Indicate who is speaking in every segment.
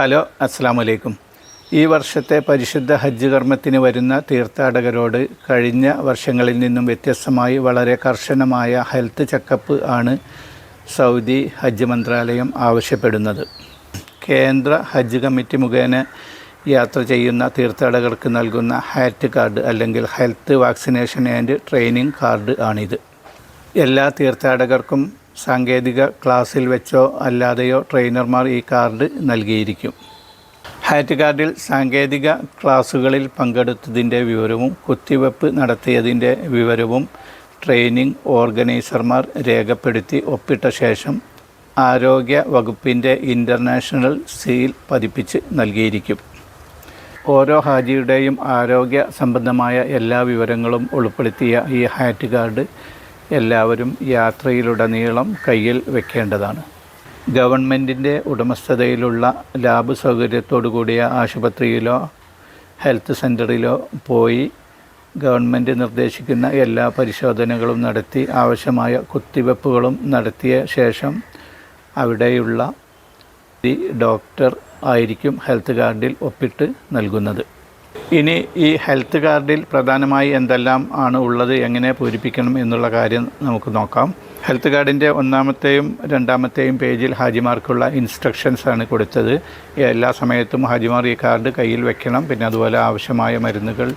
Speaker 1: Hello അസ്സാം വലൈക്കും ഈ വർഷത്തെ പരിശുദ്ധ ഹജ്ജ് കർമ്മത്തിന് വരുന്ന തീർത്ഥാടകരോട് കഴിഞ്ഞ വർഷങ്ങളിൽ നിന്നും വ്യത്യസ്തമായി വളരെ കർശനമായ ഹെൽത്ത് ചെക്കപ്പ് ആണ് സൗദി ഹജ്ജ് മന്ത്രാലയം ആവശ്യപ്പെടുന്നത്. കേന്ദ്ര ഹജ്ജ് കമ്മിറ്റി മുഖേന യാത്ര ചെയ്യുന്ന തീർത്ഥാടകർക്ക് നൽകുന്ന ഹാറ്റ് കാർഡ് അല്ലെങ്കിൽ health vaccination and training card ആണിത്. എല്ലാ തീർത്ഥാടകർക്കും സാങ്കേതിക ക്ലാസ്സിൽ വെച്ചോ അല്ലാതെയോ ട്രെയിനർമാർ ഈ കാർഡ് നൽകിയിരിക്കും. ഹാറ്റ് കാർഡിൽ സാങ്കേതിക ക്ലാസ്സുകളിൽ പങ്കെടുത്തതിന്റെ വിവരവും കുത്തിവെപ്പ് നടത്തിയതിന്റെ വിവരവും ട്രെയിനിങ് ഓർഗനൈസർമാർ രേഖപ്പെടുത്തി ഒപ്പിട്ട ശേഷം ആരോഗ്യ വകുപ്പിന്റെ ഇന്റർനാഷണൽ സീൽ പതിപ്പിച്ച് നൽകിയിരിക്കും. ഓരോ ഹാജിയുടെയും ആരോഗ്യ സംബന്ധമായ എല്ലാ വിവരങ്ങളും ഉൾപ്പെടുത്തിയ ഈ ഹാറ്റ് കാർഡ് എല്ലാവരും യാത്രയിലുടനീളം കയ്യിൽ വെക്കേണ്ടതാണ്. ഗവൺമെന്റിന്റെ ഉടമസ്ഥതയിലുള്ള ലാബ് സൗകര്യത്തോടു കൂടിയ ആശുപത്രിയിലോ ഹെൽത്ത് സെന്ററിലോ പോയി ഗവൺമെന്റ് നിർദ്ദേശിക്കുന്ന എല്ലാ പരിശോധനകളും നടത്തി ആവശ്യമായ കുത്തിവെപ്പുകളും നടത്തിയ ശേഷം അവിടെയുള്ള ഡോക്ടർ ആയിരിക്കും ഹെൽത്ത് കാർഡിൽ ഒപ്പിട്ട് നൽകുന്നത്. ഇനി ഈ ഹെൽത്ത് കാർഡിൽ പ്രധാനമായി എന്തെല്ലാം ആണ് ഉള്ളത് എങ്ങനെ പൂരിപ്പിക്കണം എന്നുള്ള കാര്യം നമുക്ക് നോക്കാം. ഹെൽത്ത് കാർഡിന്റെ ഒന്നാമത്തെയും രണ്ടാമത്തെയും പേജിൽ ഹാജിമാർക്കുള്ള ഇൻസ്ട്രക്ഷൻസ് ആണ് കൊടുത്തത്. എല്ലാ സമയത്തും ഹാജിമാർ ഈ കാർഡ് കയ്യിൽ വെക്കണം പിന്നെ അതുപോലെ ആവശ്യമായ മരുന്നുകൾ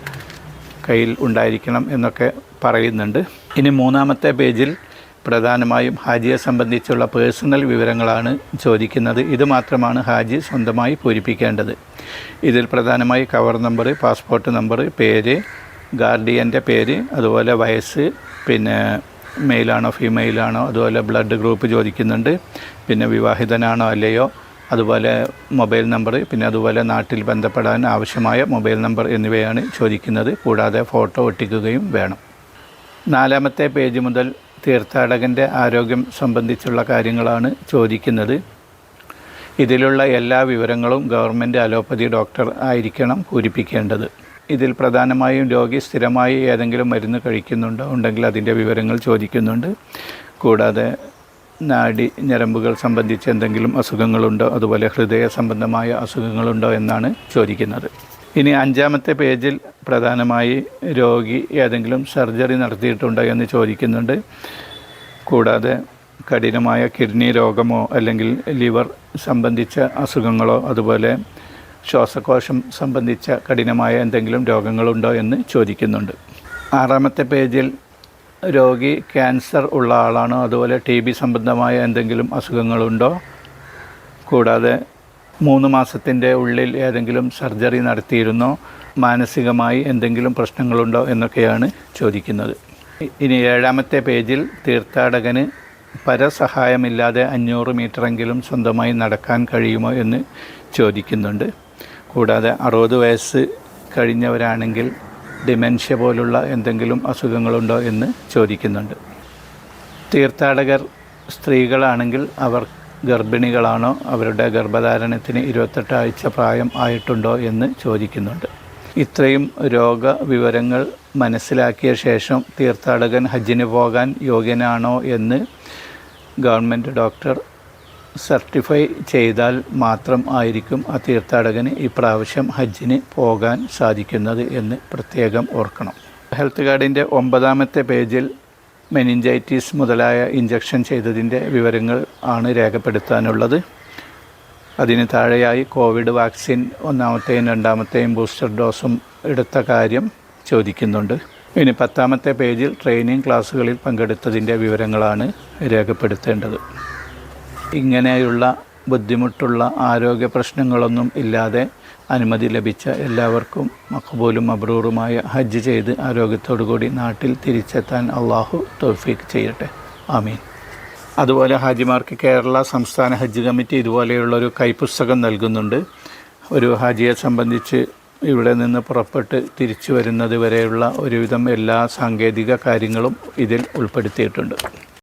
Speaker 1: കയ്യിൽ ഉണ്ടായിരിക്കണം എന്നൊക്കെ പറയുന്നുണ്ട്. ഇനി മൂന്നാമത്തെ പേജിൽ പ്രധാനമായും ഹാജിയെ സംബന്ധിച്ചുള്ള പേഴ്സണൽ വിവരങ്ങളാണ് ചോദിക്കുന്നത്. ഇതുമാത്രമാണ് ഹാജി സ്വന്തമായി പൂരിപ്പിക്കേണ്ടത്. ഇതിൽ പ്രധാനമായി കവർ നമ്പർ പാസ്പോർട്ട് നമ്പർ പേര് ഗാർഡിയന്റെ പേര് അതുപോലെ വയസ്സ് പിന്നെ മെയിലാണോ ഫീമെയിലാണോ അതുപോലെ ബ്ലഡ് ഗ്രൂപ്പ് ചോദിക്കുന്നുണ്ട്. പിന്നെ വിവാഹിതനാണോ അല്ലയോ അതുപോലെ മൊബൈൽ നമ്പർ പിന്നെ അതുപോലെ നാട്ടിൽ ബന്ധപ്പെടാൻ ആവശ്യമായ മൊബൈൽ നമ്പർ എന്നിവയാണ് ചോദിക്കുന്നത്. കൂടാതെ ഫോട്ടോ ഒട്ടിക്കുകയും വേണം. നാലാമത്തെ പേജ് മുതൽ തീർത്ഥാടകന്റെ ആരോഗ്യം സംബന്ധിച്ചുള്ള കാര്യങ്ങളാണ് ചോദിക്കുന്നത്. ഇതിലുള്ള എല്ലാ വിവരങ്ങളും ഗവൺമെന്റ് അലോപ്പതി ഡോക്ടർ ആയിരിക്കണം പൂരിപ്പിക്കേണ്ടത്. ഇതിൽ പ്രധാനമായും രോഗി സ്ഥിരമായി ഏതെങ്കിലും മരുന്ന് കഴിക്കുന്നുണ്ടോ ഉണ്ടെങ്കിൽ അതിന്റെ വിവരങ്ങൾ ചോദിക്കുന്നുണ്ട്. കൂടാതെ നാഡി ഞരമ്പുകൾ സംബന്ധിച്ച് എന്തെങ്കിലും അസുഖങ്ങളുണ്ടോ അതുപോലെ ഹൃദയ സംബന്ധമായ അസുഖങ്ങളുണ്ടോ എന്നാണ് ചോദിക്കുന്നത്. ഇനി അഞ്ചാമത്തെ പേജിൽ പ്രധാനമായി രോഗി ഏതെങ്കിലും സർജറി നടത്തിയിട്ടുണ്ടോ എന്ന് ചോദിക്കുന്നുണ്ട്. കൂടാതെ കഠിനമായ കിഡ്നി രോഗമോ അല്ലെങ്കിൽ ലിവർ സംബന്ധിച്ച അസുഖങ്ങളോ അതുപോലെ ശ്വാസകോശം സംബന്ധിച്ച കഠിനമായ എന്തെങ്കിലും രോഗങ്ങളുണ്ടോ എന്ന് ചോദിക്കുന്നുണ്ട്. ആറാമത്തെ പേജിൽ രോഗി ക്യാൻസർ ഉള്ള ആളാണോ അതുപോലെ ടി ബി സംബന്ധമായ എന്തെങ്കിലും അസുഖങ്ങളുണ്ടോ? കൂടാതെ മൂന്ന് മാസത്തിന്റെ ഉള്ളിൽ ഏതെങ്കിലും സർജറി നടത്തിയിരുന്നോ? മാനസികമായി എന്തെങ്കിലും പ്രശ്നങ്ങളുണ്ടോ എന്നൊക്കെയാണ് ചോദിക്കുന്നത്. ഇനി ഏഴാമത്തെ പേജിൽ തീർത്ഥാടകന് പരസഹായമില്ലാതെ അഞ്ഞൂറ് മീറ്ററെങ്കിലും സ്വന്തമായി നടക്കാൻ കഴിയുമോ എന്ന് ചോദിക്കുന്നുണ്ട്. കൂടാതെ അറുപത് വയസ്സ് കഴിഞ്ഞവരാണെങ്കിൽ ഡിമെൻഷ്യ പോലുള്ള എന്തെങ്കിലും അസുഖങ്ങളുണ്ടോ എന്ന് ചോദിക്കുന്നുണ്ട്. തീർത്ഥാടകർ സ്ത്രീകളാണെങ്കിൽ അവർ ഗർഭിണികളാണോ? അവരുടെ ഗർഭധാരണത്തിന് ഇരുപത്തെട്ട് ആഴ്ച പ്രായം ആയിട്ടുണ്ടോ എന്ന് ചോദിക്കുന്നുണ്ട്. ഇത്രയും രോഗ വിവരങ്ങൾ മനസ്സിലാക്കിയ ശേഷം തീർത്ഥാടകൻ ഹജ്ജിന് പോകാൻ യോഗ്യനാണോ എന്ന് ഗവൺമെന്റ് ഡോക്ടർ സർട്ടിഫൈ ചെയ്താൽ മാത്രം ആയിരിക്കും ആ തീർത്ഥാടകന് ഇപ്രാവശ്യം ഹജ്ജിന് പോകാൻ സാധിക്കുന്നത് എന്ന് പ്രത്യേകം ഓർക്കണം. ഹെൽത്ത് കാർഡിന്റെ ഒമ്പതാമത്തെ പേജിൽ മെനിഞ്ചൈറ്റിസ് മുതലായ ഇഞ്ചക്ഷൻ ചെയ്തതിന്റെ വിവരങ്ങൾ ആണ് രേഖപ്പെടുത്താനുള്ളത്. അതിന് താഴെയായി കോവിഡ് വാക്സിൻ ഒന്നാമത്തെയും രണ്ടാമത്തെയും ബൂസ്റ്റർ ഡോസും എടുത്ത കാര്യം ചോദിക്കുന്നുണ്ട്. ഇനി പത്താമത്തെ പേജിൽ ട്രെയിനിങ് ക്ലാസ്സുകളിൽ പങ്കെടുത്തതിന്റെ വിവരങ്ങളാണ് രേഖപ്പെടുത്തേണ്ടത്. ഇങ്ങനെയുള്ള ബുദ്ധിമുട്ടുള്ള ആരോഗ്യ പ്രശ്നങ്ങളൊന്നും ഇല്ലാതെ അനുമതി ലഭിച്ച എല്ലാവർക്കും മഖബൂലും അബ്രൂറുമായ ഹജ്ജ് ചെയ്ത് ആരോഗ്യത്തോടു കൂടി നാട്ടിൽ തിരിച്ചെത്താൻ അള്ളാഹു തൗഫീഖ് ചെയ്യട്ടെ. ആമീൻ. അതുപോലെ ഹാജിമാർക്ക് കേരള സംസ്ഥാന ഹജ്ജ് കമ്മിറ്റി ഇതുപോലെയുള്ളൊരു കൈപ്പുസ്തകം നൽകുന്നുണ്ട്. ഒരു ഹാജിയെ സംബന്ധിച്ച് ഇവിടെ നിന്ന് പുറപ്പെട്ട് തിരിച്ചു വരുന്നത് വരെയുള്ള ഒരുവിധം എല്ലാ സാങ്കേതിക കാര്യങ്ങളും ഇതിൽ ഉൾപ്പെടുത്തിയിട്ടുണ്ട്.